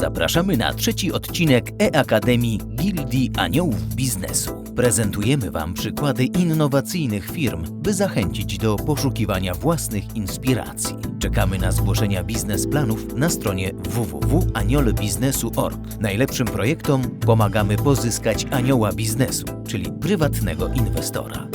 Zapraszamy na trzeci odcinek e-Akademii Gildii Aniołów Biznesu. Prezentujemy Wam przykłady innowacyjnych firm, by zachęcić do poszukiwania własnych inspiracji. Czekamy na zgłoszenia biznesplanów na stronie www.aniolebiznesu.org. Najlepszym projektom pomagamy pozyskać anioła biznesu, czyli prywatnego inwestora.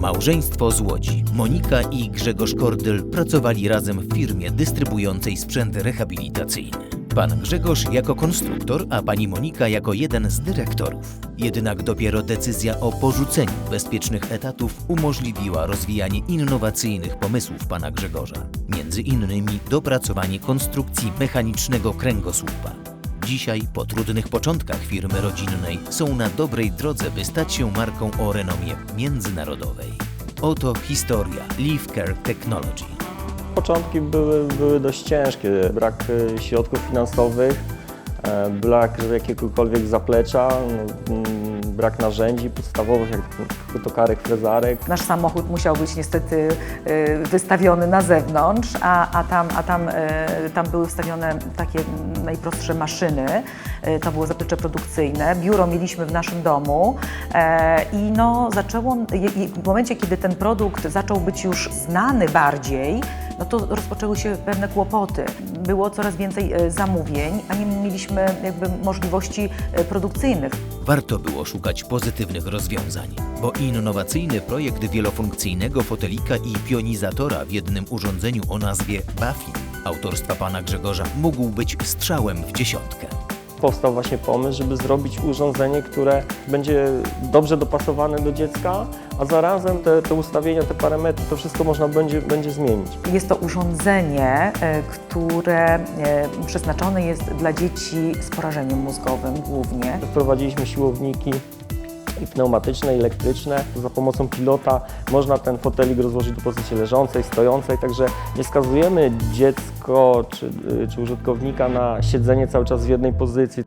Małżeństwo z Łodzi, Monika i Grzegorz Kordyl pracowali razem w firmie dystrybuującej sprzęt rehabilitacyjny. Pan Grzegorz jako konstruktor, a pani Monika jako jeden z dyrektorów. Jednak dopiero decyzja o porzuceniu bezpiecznych etatów umożliwiła rozwijanie innowacyjnych pomysłów pana Grzegorza. Między innymi dopracowanie konstrukcji mechanicznego kręgosłupa. Dzisiaj, po trudnych początkach firmy rodzinnej, są na dobrej drodze, by stać się marką o renomie międzynarodowej. Oto historia Leaf Care Technology. Początki były, były dość ciężkie. Brak e, środków finansowych, e, brak jakiegokolwiek zaplecza, mm, brak narzędzi podstawowych, jak tokarek, frezarek. Nasz samochód musiał być niestety y, wystawiony na zewnątrz, a, a, tam, a tam, tam były wstawione takie najprostsze maszyny. To było zaplecze produkcyjne. Biuro mieliśmy w naszym domu e, i no zaczęło, w momencie, kiedy ten produkt zaczął być już znany bardziej, no to rozpoczęły się pewne kłopoty. Było coraz więcej e, zamówień, a nie mieliśmy jakby możliwości e, produkcyjnych. Warto było szukać pozytywnych rozwiązań, bo innowacyjny projekt wielofunkcyjnego fotelika i pionizatora w jednym urządzeniu o nazwie Buffy autorstwa pana Grzegorza mógł być strzałem w dziesiątkę. Powstał właśnie pomysł, żeby zrobić urządzenie, które będzie dobrze dopasowane do dziecka, a zarazem te, te ustawienia, te parametry, to wszystko można będzie, będzie zmienić. Jest to urządzenie, e, które e, przeznaczone jest dla dzieci z porażeniem mózgowym głównie. Wprowadziliśmy siłowniki i pneumatyczne, i elektryczne. Za pomocą pilota można ten fotelik rozłożyć do pozycji leżącej, stojącej, także nie skazujemy dziecko czy, czy użytkownika na siedzenie cały czas w jednej pozycji.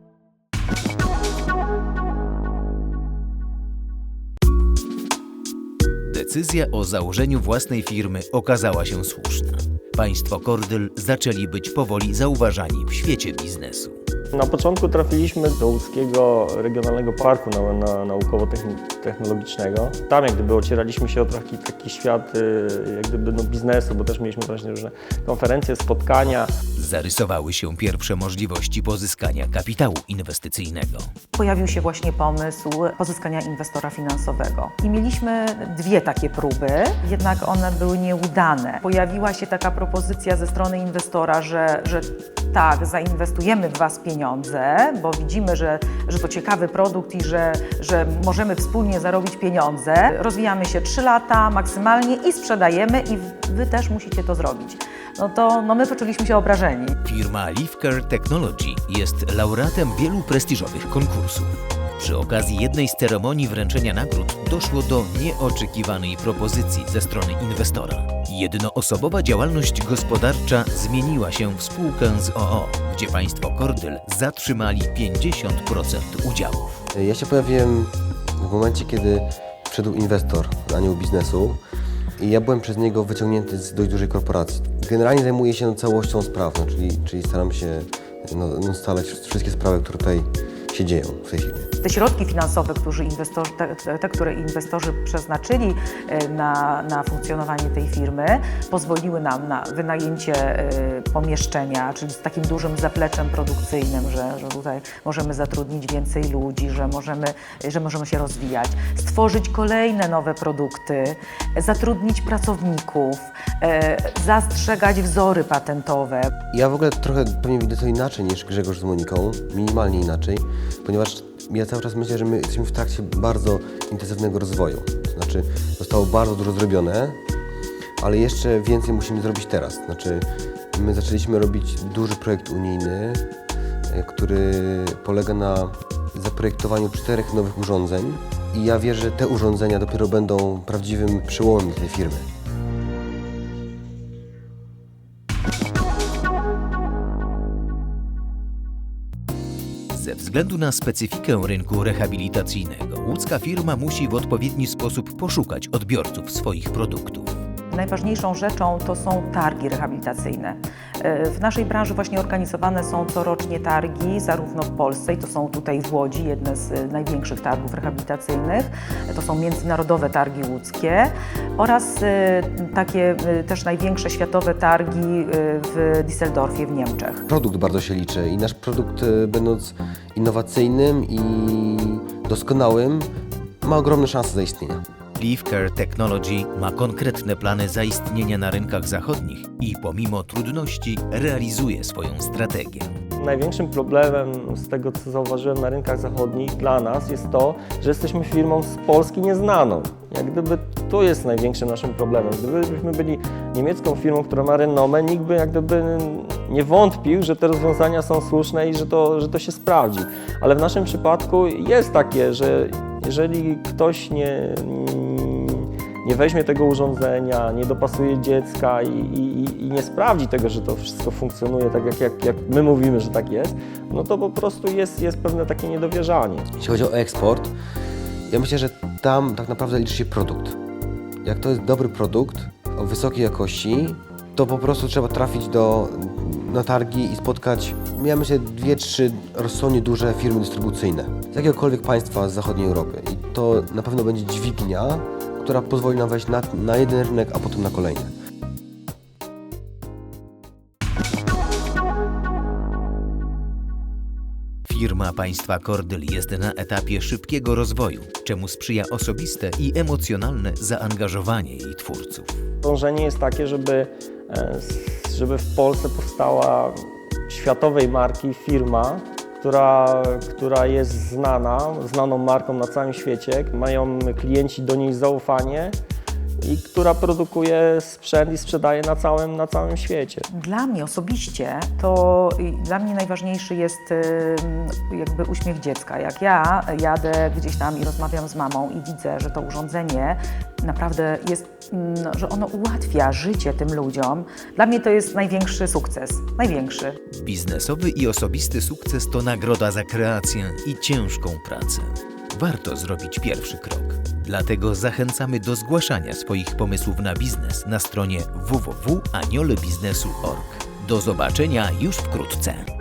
Decyzja o założeniu własnej firmy okazała się słuszna. Państwo Kordyl zaczęli być powoli zauważani w świecie biznesu. Na początku trafiliśmy do Łódzkiego Regionalnego Parku na, na, Naukowo-Technologicznego. Tam jak gdyby ocieraliśmy się o taki, taki świat y, jak gdyby no, biznesu, bo też mieliśmy właśnie różne konferencje, spotkania. Zarysowały się pierwsze możliwości pozyskania kapitału inwestycyjnego. Pojawił się właśnie pomysł pozyskania inwestora finansowego. I mieliśmy dwie takie próby, jednak one były nieudane. Pojawiła się taka propozycja ze strony inwestora, że, że tak, zainwestujemy w Was pieniądze, bo widzimy, że, że to ciekawy produkt i że, że możemy wspólnie zarobić pieniądze. Rozwijamy się 3 lata maksymalnie i sprzedajemy i Wy też musicie to zrobić. No to no my poczuliśmy się obrażeni. Firma Leafcare Technology jest laureatem wielu prestiżowych konkursów. Przy okazji jednej z ceremonii wręczenia nagród doszło do nieoczekiwanej propozycji ze strony inwestora. Jednoosobowa działalność gospodarcza zmieniła się w spółkę z OO, gdzie państwo Kordyl zatrzymali 50% udziałów. Ja się pojawiłem w momencie, kiedy wszedł inwestor, anioł biznesu i ja byłem przez niego wyciągnięty z dość dużej korporacji. Generalnie zajmuję się całością spraw, no, czyli, czyli staram się no, no, ustalać wszystkie sprawy, które tutaj się dzieją w tej firmie. Te środki finansowe, którzy inwestorzy, te- te, które inwestorzy przeznaczyli e, na, na funkcjonowanie tej firmy, pozwoliły nam na wynajęcie e, pomieszczenia, czyli z takim dużym zapleczem produkcyjnym, że, że tutaj możemy zatrudnić więcej ludzi, że możemy, że możemy się rozwijać, stworzyć kolejne nowe produkty, zatrudnić pracowników, e, zastrzegać wzory patentowe. Ja w ogóle trochę pewnie widzę to inaczej niż Grzegorz z Moniką, minimalnie inaczej, ponieważ ja cały czas myślę, że my jesteśmy w trakcie bardzo intensywnego rozwoju. To znaczy zostało bardzo dużo zrobione, ale jeszcze więcej musimy zrobić teraz. Znaczy my zaczęliśmy robić duży projekt unijny, e, który polega na zaprojektowaniu czterech nowych urządzeń i ja wierzę, że te urządzenia dopiero będą prawdziwym przełomem tej firmy. Ze względu na specyfikę rynku rehabilitacyjnego, łódzka firma musi w odpowiedni sposób poszukać odbiorców swoich produktów. Najważniejszą rzeczą to są targi rehabilitacyjne. E, W naszej branży właśnie organizowane są corocznie targi, zarówno w Polsce, i to są tutaj w Łodzi, jedne z e, największych targów rehabilitacyjnych, to są międzynarodowe targi łódzkie oraz e, takie też największe światowe targi w Düsseldorfie w Niemczech. Produkt bardzo się liczy i nasz produkt, będąc innowacyjnym i doskonałym, ma ogromne szanse zaistnienia. Leafcare Technology ma konkretne plany zaistnienia na rynkach zachodnich i pomimo trudności realizuje swoją strategię. Największym problemem z tego, co zauważyłem na rynkach zachodnich dla nas jest to, że jesteśmy firmą z Polski nieznaną. Jak gdyby to jest największym naszym problemem. Gdybyśmy byli niemiecką firmą, która ma renomę, nikt by jak gdyby nie wątpił, że te rozwiązania są słuszne i że to, że to się sprawdzi. Ale w naszym przypadku jest takie, że jeżeli ktoś nie, nie weźmie tego urządzenia, nie dopasuje dziecka i, i, i nie sprawdzi tego, że to wszystko funkcjonuje tak, jak, jak, jak my mówimy, że tak jest, no to po prostu jest, jest pewne takie niedowierzanie. Jeśli chodzi o eksport, ja myślę, że tam tak naprawdę liczy się produkt. Jak to jest dobry produkt o wysokiej jakości, to po prostu trzeba trafić do, na targi i spotkać, ja myślę, dwie, trzy rozsądnie duże firmy dystrybucyjne z jakiegokolwiek państwa z zachodniej Europy. I to na pewno będzie dźwignia, która pozwoli nam wejść na, na jeden rynek, a potem na kolejny. Firma państwa Kordyl jest na etapie szybkiego rozwoju, czemu sprzyja osobiste i emocjonalne zaangażowanie jej twórców. Dążenie jest takie, żeby, żeby w Polsce powstała światowej marki firma, która, która jest znana, znaną marką na całym świecie, mają klienci do niej zaufanie i która produkuje sprzęt i sprzedaje na całym, na całym świecie. Dla mnie osobiście to dla mnie najważniejszy jest ym, jakby uśmiech dziecka. Jak ja jadę gdzieś tam i rozmawiam z mamą i widzę, że to urządzenie naprawdę jest, mm, że ono ułatwia życie tym ludziom, dla mnie to jest największy sukces. Największy. Biznesowy i osobisty sukces to nagroda za kreację i ciężką pracę. Warto zrobić pierwszy krok. Dlatego zachęcamy do zgłaszania swoich pomysłów na biznes na stronie www.aniolebiznesu.org. Do zobaczenia już wkrótce.